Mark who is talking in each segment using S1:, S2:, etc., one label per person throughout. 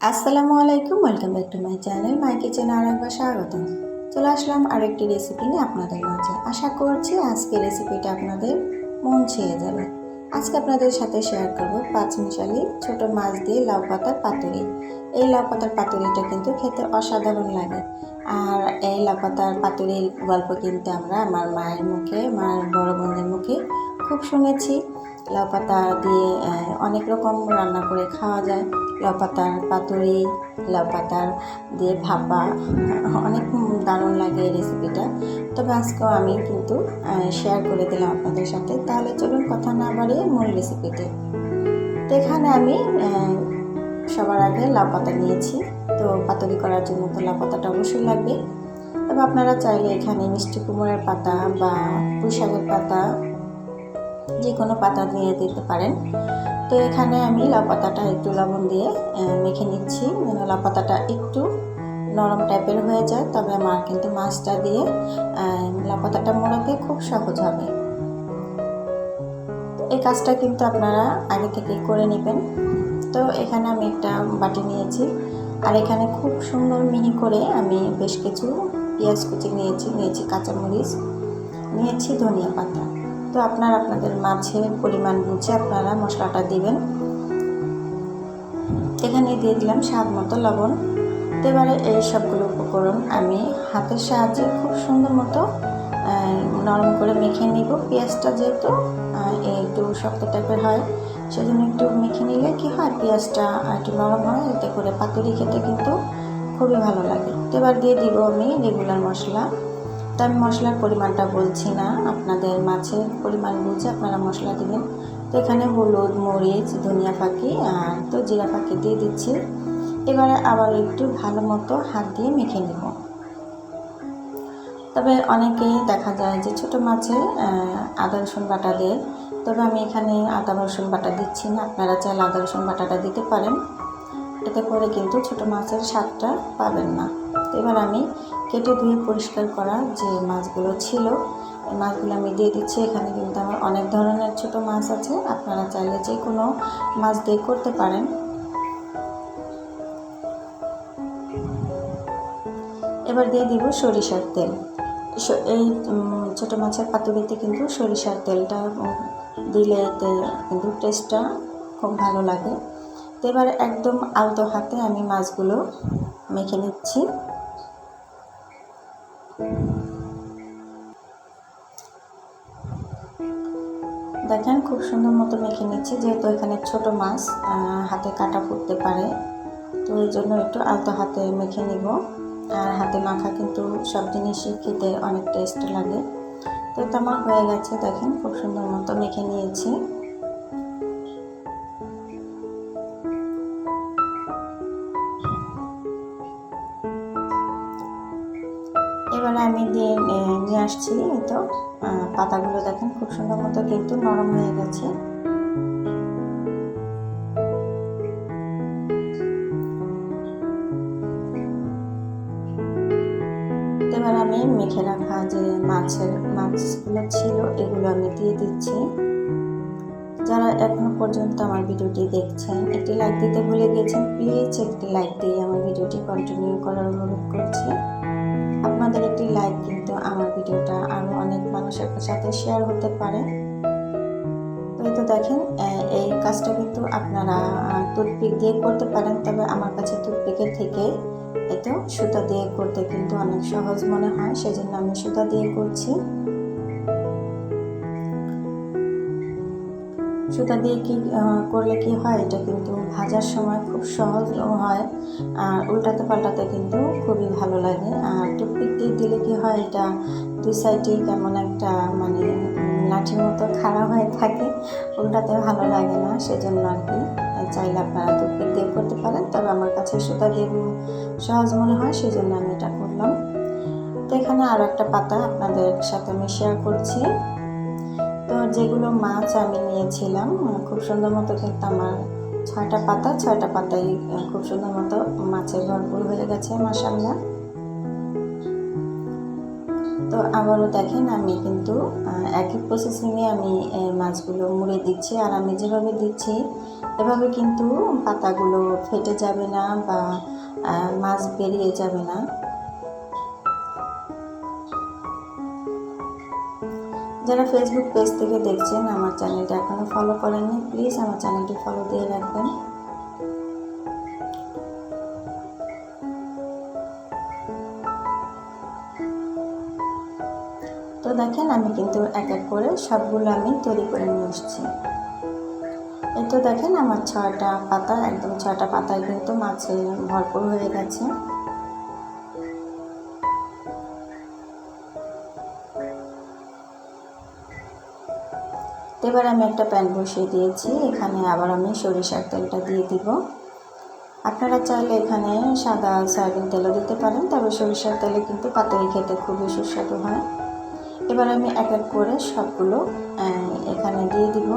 S1: আসসালামু আলাইকুম welcome back to my channel my kitchen আর একবার স্বাগতম। চলে আসলাম আরেকটি রেসিপি নিয়ে আপনাদের মাঝে। আশা করছি আজকে রেসিপিটা আপনাদের মন ছেয়ে যাবে। আজকে আপনাদের সাথে শেয়ার করব পাঁচ মিশালি ছোট মাছ দিয়ে লাউ পাতার পাতুরি। এই লাউ পাতার পাতুরিটা কিন্তু খেতে অসাধারণ লাগে। আর এই লাউ পাতার পাতুরির গল্প কিন্তু আমরা আমার মায়ের মুখে, মায়ের বড় বোনের মুখে খুব শুনেছি। লাউ পাতা দিয়ে অনেক রকম রান্না করে খাওয়া যায়। লাউ পাতার পাতুরি, লাউ পাতার দিয়ে ভাপা, অনেক দারুণ লাগে এই রেসিপিটা তবে আজকেও আমি কিন্তু শেয়ার করে দিলাম আপনাদের সাথে। তাহলে চলুন কথা না বাড়িয়ে মূল রেসিপিতে তো এখানে আমি সবার আগে লাউ পাতা নিয়েছি। তো পাতুরি করার জন্য তো লাউ পাতাটা অবশ্যই লাগবে। তবে আপনারা চাইলে এখানে মিষ্টি কুমড়ার পাতা বা পুঁই শাকের পাতা যে কোনো পাতা দিয়ে দিতে পারেন। তো এখানে আমি লাউ পাতাটা একটু লবণ দিয়ে মেখে নিচ্ছি। যেন লাউ পাতাটা একটু নরম টাইপের হয়ে যায় তবে আমার কিন্তু মাছটা দিয়ে আহ, লাউ পাতাটা মোড়াতে খুব সহজ হবে। এই কাজটা কিন্তু আপনারা আগে থেকে করে নেবেন। তো এখানে আমি একটা বাটি নিয়েছি। আর এখানে খুব সুন্দর মিহি করে আমি বেশ কিছু পেঁয়াজ কুচি নিয়েছি নিয়েছি কাঁচামরিচ নিয়েছি ধনিয়া পাতা। তো আপনার আপনাদের মাছের পরিমাণ বুঝে আপনারা মশলাটা দিবেন। এখানে দিয়ে দিলাম স্বাদ মতো লবণ। এবারে এই সবগুলো উপকরণ আমি হাতের সাহায্যে খুব সুন্দর মতো নরম করে মেখে নিব। পেঁয়াজটা যেহেতু একটু শক্ত টাইপের হয়, সেজন্য একটু মেখে নিলে কি হয়, পেঁয়াজটা একটু নরম হয়, এতে করে পাতুরি খেতে কিন্তু খুবই ভালো লাগে। এবার দিয়ে দিব আমি রেগুলার মশলা। তো আমি মশলার পরিমাণটা বলছি না, আপনাদের মাছের পরিমাণ বুঝে আপনারা মশলা দেবেন। তো এখানে হলুদ, মরিচ, ধনিয়া পাখি আর তো জিরা পাখি দিয়ে দিচ্ছি। এবারে আবার একটু ভালো মতো হাত দিয়ে মেখে নেব। তবে অনেকেই দেখা যায় যে ছোট মাছে আদা, রসুন বাটা দেয়। তবে আমি এখানে আদা, রসুন বাটা দিচ্ছি না, আপনারা চাইলে আদা, রসুন বাটাটা দিতে পারেন। এতে করে কিন্তু ছোট মাছের স্বাদটা পাবেন না। এবার আমি কেটে ধুয়ে পরিষ্কার করা যে মাছগুলো ছিল, এই মাছগুলো আমি দিয়ে দিচ্ছি। এখানে কিন্তু আমার অনেক ধরনের ছোট মাছ আছে, আপনারা চাইলে যে কোনো মাছ দিয়ে করতে পারেন। এবার দিয়ে দিব সরিষার তেল। এই ছোট মাছের পাতুরিতে কিন্তু সরিষার তেলটা দিলে কিন্তু টেস্টটা খুব ভালো লাগে। তো এবার একদম আলতো হাতে আমি মাছগুলো মেখে নিচ্ছি। দেখেন, খুব সুন্দর মতো মেখে নিচ্ছি, যেহেতু এখানে ছোট মাছ হাতে কাটা ফুটতে পারে। তো এই জন্য একটু আলতো হাতে মেখে নিব। আর হাতে মাখা কিন্তু সব জিনিসই খেতে অনেক টেস্ট লাগে। তো আমার হয়ে গেছে, দেখেন, খুব সুন্দর মতো মেখে নিয়েছি। আসছি তো। পাতাগুলো দেখেন খুব সুন্দর মতো কিন্তু নরম হয়ে গেছে। এবার আমি মেখে রাখা যে মাছের মাছগুলো ছিল, এগুলো আমি দিয়ে দিচ্ছি। যারা এখনও পর্যন্ত আমার ভিডিওটি দেখছেন, একটি লাইক দিতে ভুলে গেছেন, প্লিজ একটি লাইক দিয়ে আমার ভিডিওটি কন্টিনিউ করার অনুরোধ করছি। আপনাদের একটি লাইক আমার ভিডিওটা আরও অনেক মানুষের সাথে শেয়ার হতে পারে। তো দেখেন এই কাজটা কিন্তু আপনারা টুথপিক দিয়ে করতে পারেন, তবে আমার কাছে টুথপিকের থেকে এত সুতা দিয়ে করতে কিন্তু অনেক সহজ মনে হয়, সেজন্য আমি সুতা দিয়ে করছি। সুতা দিয়ে কি করলে কি হয়, এটা কিন্তু ভাজার সময় খুব সহজ হয়। আর উল্টাতে পাল্টাতে কিন্তু খুবই ভালো লাগে। আর টুথপিক দিয়ে দিলে কি হয়, এটা দুই সাইডে কেমন একটা মানে লাঠির মতো খাড়া হয়ে থাকে। উল্টাতে ভালো লাগে না, সেজন্য আর কি চাইলে আপনারা টুথপিক দিয়ে করতে পারেন। তবে আমার কাছে সুতা দিয়ে সহজ মনে হয়, সেজন্য আমি এটা করলাম। তো এখানে আরও একটা পাতা আপনাদের সাথে আমি শেয়ার করছি। যেগুলো মাছ আমি নিয়েছিলাম খুব সুন্দর মতো কিন্তু আমার ছয়টা পাতা, ছয়টা পাতাই খুব সুন্দর মতো মাছের ভরপুর হয়ে গেছে মাসাল্লাহ তো আবারও দেখেন, আমি কিন্তু একই প্রসেসিংয়ে আমি মাছগুলো মুড়ে দিচ্ছি আর আমি যেভাবে দিচ্ছি, এভাবে কিন্তু পাতাগুলো ফেটে যাবে না বা মাছ বেরিয়ে যাবে না। যারা ফেসবুক পেজ থেকে দেখছেন, আমার চ্যানেলটা এখনও ফলো করেননি প্লিজ আমার চ্যানেলটি ফলো দিয়ে রাখবেন। তো দেখেন, আমি কিন্তু এক এক করে সবগুলো আমি তৈরি করে নিয়ে এসেছি। এই তো দেখেন, আমার ছয়টা পাতা, একদম ছয়টা পাতায় কিন্তু মাছে ভরপুর হয়ে গেছে। এবার আমি একটা প্যান বসিয়ে দিয়েছি, এখানে আবার আমি সরিষার তেলটা দিয়ে দিব। আপনারা চাইলে এখানে সাদা সয়াবিন তেলও দিতে পারেন, তবে সরিষার তেলে কিন্তু পাতুরি খেতে খুবই সুস্বাদু হয়। এবার আমি এক এক করে সবগুলো এখানে দিয়ে দিব।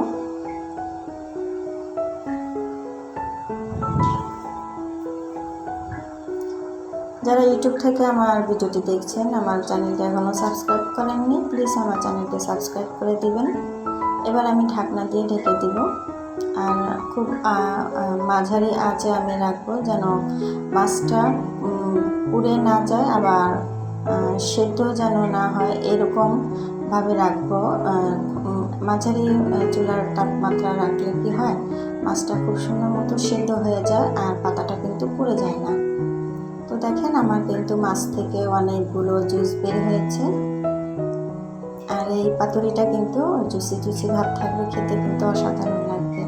S1: যারা ইউটিউব থেকে আমার ভিডিওটি দেখছেন, আমার চ্যানেলটি এখনও সাবস্ক্রাইব করেননি, প্লিজ আমার চ্যানেলটি সাবস্ক্রাইব করে দিবেন। এবার আমি ঢাকনা দিয়ে ঢেকে দিব। আর খুব মাঝারি আঁচে আমি রাখব যেন মাছটা পুড়ে না যায়, আবার সেদ্ধ যেন না হয় এরকমভাবে রাখব। মাঝারি চুলার তাপমাত্রা রাখলে কি হয়? মাছটা খুব সুন্দর মতো সেদ্ধ হয়ে যায়, আর পাতাটা কিন্তু পুড়ে যায় না। তো দেখেন, আমার কিন্তু মাছ থেকে অনেকগুলো জুস বের হয়েছে। আর এই পাতুরিটা কিন্তু জুসি জুসি ভাব থাকলে খেতে কিন্তু অসাধারণ লাগবে।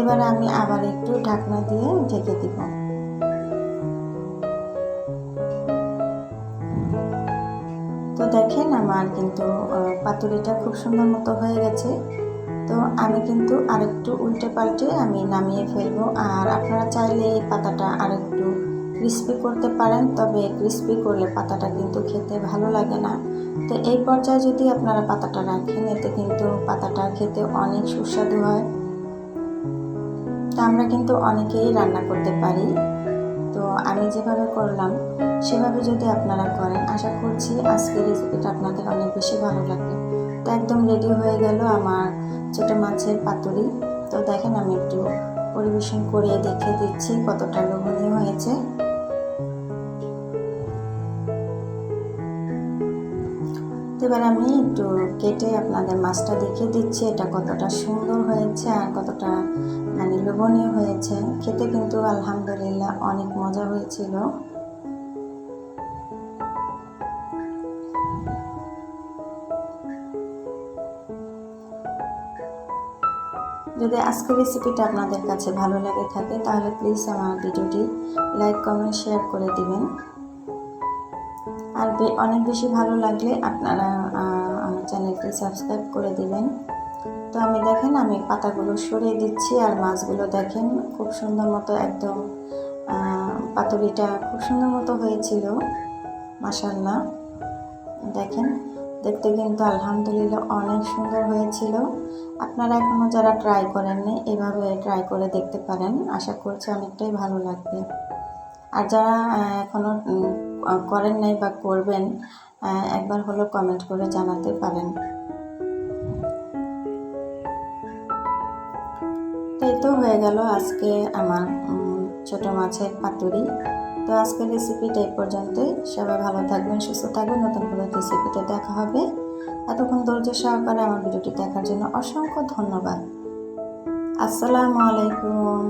S1: এবার আমি আবার একটু ঢাকনা দিয়ে ঢেকে দিব। তো দেখেন আমার কিন্তু পাতুরিটা খুব সুন্দর মতো হয়ে গেছে। তো আমি কিন্তু আরেকটু উল্টে পাল্টে আমি নামিয়ে ফেলব। আর আপনারা চাইলে এই পাতাটা আরেকটু ক্রিস্পি করতে পারেন, তবে ক্রিস্পি করলে পাতাটা কিন্তু খেতে ভালো লাগে না। তো এই পর্যায়ে যদি আপনারা পাতাটা রাখেন, এতে কিন্তু পাতাটা খেতে অনেক সুস্বাদু হয়। তো আমরা কিন্তু অনেকেই রান্না করতে পারি। তো আমি যেভাবে করলাম, সেভাবে যদি আপনারা করেন, আশা করছি আজকের রেসিপিটা আপনাদের অনেক বেশি ভালো লাগবে। তো একদম রেডি হয়ে গেল আমার ছোটো মাছের পাতুরি। তো দেখেন আমি একটু পরিবেশন করে দেখে দিচ্ছি কতটা লোভনীয় হয়েছে। এবার আমি একটু কেটে আপনাদের মাছটা দেখিয়ে দিচ্ছি, এটা কতটা সুন্দর হয়েছে আর কতটা মানে লোভনীয় হয়েছে। খেতে কিন্তু আলহামদুলিল্লাহ অনেক মজা হয়েছিল। যদি আজকের রেসিপিটা আপনাদের কাছে ভালো লাগে থাকে, তাহলে প্লিজ আমার ভিডিওটি লাইক কমেন্ট শেয়ার করে দিবেন। আর অনেক বেশি ভালো লাগলে আপনারা আমার চ্যানেলটি সাবস্ক্রাইব করে দিবেন। তো আমি দেখেন আমি পাতাগুলো সরিয়ে দিচ্ছি আর মাছগুলো দেখেন খুব সুন্দর মতো একদম পাতুরিটা খুব সুন্দর মতো হয়েছিল মাসাল্লাহ দেখেন দেখতে কিন্তু আলহামদুলিল্লাহ অনেক সুন্দর হয়েছিল। আপনারা এখনও যারা ট্রাই করেননি এভাবে ট্রাই করে দেখতে পারেন। আশা করছি অনেকটাই ভালো লাগবে। আর যারা আহ, এখনও উম, আহ, করেন নাই বা করবেন একবার হলো কমেন্ট করে জানাতে পারেন। তাই তো হয়ে গেল আজকে আমার ছোট মাছের পাতুরি। তো আজকের রেসিপিটা এই পর্যন্তই। সবাই ভালো থাকবেন, সুস্থ থাকবেন। নতুন কোনো রেসিপিতে দেখা হবে। এতক্ষণ ধৈর্য সহকারে আমার ভিডিওটি দেখার জন্য অসংখ্য ধন্যবাদ। আসসালামু আলাইকুম।